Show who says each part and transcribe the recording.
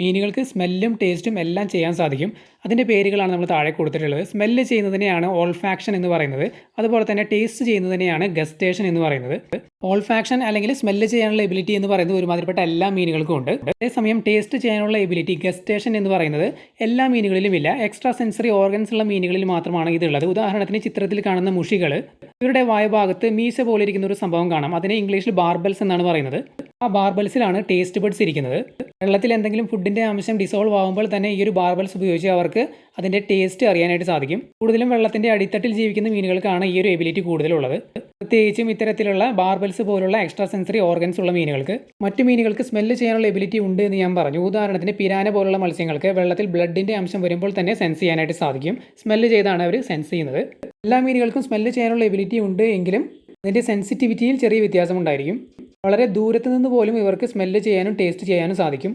Speaker 1: മീനുകൾക്ക് സ്മെല്ലും ടേസ്റ്റും എല്ലാം ചെയ്യാൻ സാധിക്കും. അതിന്റെ പേരുകളാണ് നമ്മൾ താഴെ കൊടുത്തിട്ടുള്ളത്. സ്മെല്ല് ചെയ്യുന്നതിനെയാണ് ഓൾഫാക്ഷൻ എന്ന് പറയുന്നത്. അതുപോലെ തന്നെ ടേസ്റ്റ് ചെയ്യുന്നതിനെയാണ് ഗസ്റ്റേഷൻ എന്ന് പറയുന്നത്. ഓൾഫാക്ഷൻ അല്ലെങ്കിൽ സ്മെല്ല് ചെയ്യാനുള്ള എബിലിറ്റി എന്ന് പറയുന്നത് ഒരുമാതിരിപ്പെട്ട എല്ലാ മീനുകൾക്കും ഉണ്ട്. അതേസമയം ടേസ്റ്റ് ചെയ്യാനുള്ള എബിലിറ്റി ഗസ്റ്റേഷൻ എന്ന് പറയുന്നത് എല്ലാ മീനുകളിലും ഇല്ല. എക്സ്ട്രാ സെൻസറി ഓർഗൻസ് ഉള്ള മീനുകളിൽ മാത്രമാണ് ഇതുള്ളത്. ഉദാഹരണത്തിന് ചിത്രത്തിൽ കാണുന്ന മുഷികൾ ഇവരുടെ വായുഭാഗത്ത് മീശ പോലെ ഇരിക്കുന്ന ഒരു സംഭവം കാണാം. അതിനെ ഇംഗ്ലീഷിൽ ബാർബൽസ് എന്നാണ് പറയുന്നത്. ആ ബാർബൽസിലാണ് ടേസ്റ്റ് ബഡ്സ് ഇരിക്കുന്നത്. വെള്ളത്തിൽ എന്തെങ്കിലും ഫുഡിന്റെ അംശം ഡിസോൾവ് ആകുമ്പോൾ തന്നെ ഈ ഒരു ബാർബൽസ് ഉപയോഗിച്ച് അവർക്ക് അതിന്റെ ടേസ്റ്റ് അറിയാനായിട്ട് സാധിക്കും. കൂടുതലും വെള്ളത്തിന്റെ അടിത്തട്ടിൽ ജീവിക്കുന്ന മീനുകൾക്കാണ് ഈ ഒരു എബിലിറ്റി കൂടുതലുള്ളത്. പ്രത്യേകിച്ചും ഇത്തരത്തിലുള്ള ബാർബൽസ് പോലുള്ള എക്സ്ട്രാ സെൻസറി ഓർഗൻസ് ഉള്ള മീനുകൾക്ക്. മറ്റു മീനുകൾക്ക് സ്മെല്ല് ചെയ്യാനുള്ള എബിലിറ്റി ഉണ്ട് എന്ന് ഞാൻ പറഞ്ഞു. ഉദാഹരണത്തിന് പിരാന പോലുള്ള മത്സ്യങ്ങൾക്ക് വെള്ളത്തിൽ ബ്ലഡിന്റെ അംശം വരുമ്പോൾ തന്നെ സെൻസ് ചെയ്യാനായിട്ട് സാധിക്കും. സ്മെല്ല് ചെയ്താണ് അവർ സെൻസ് ചെയ്യുന്നത്. എല്ലാ മീനുകൾക്കും സ്മെല്ല് ചെയ്യാനുള്ള എബിലിറ്റി ഉണ്ട് എങ്കിലും അതിന്റെ സെൻസിറ്റിവിറ്റിയിൽ ചെറിയ വ്യത്യാസമുണ്ടായിരിക്കും വളരെ ദൂരത്ത് നിന്ന് പോലും ഇവർക്ക് സ്മെല്ല് ചെയ്യാനും ടേസ്റ്റ് ചെയ്യാനും സാധിക്കും.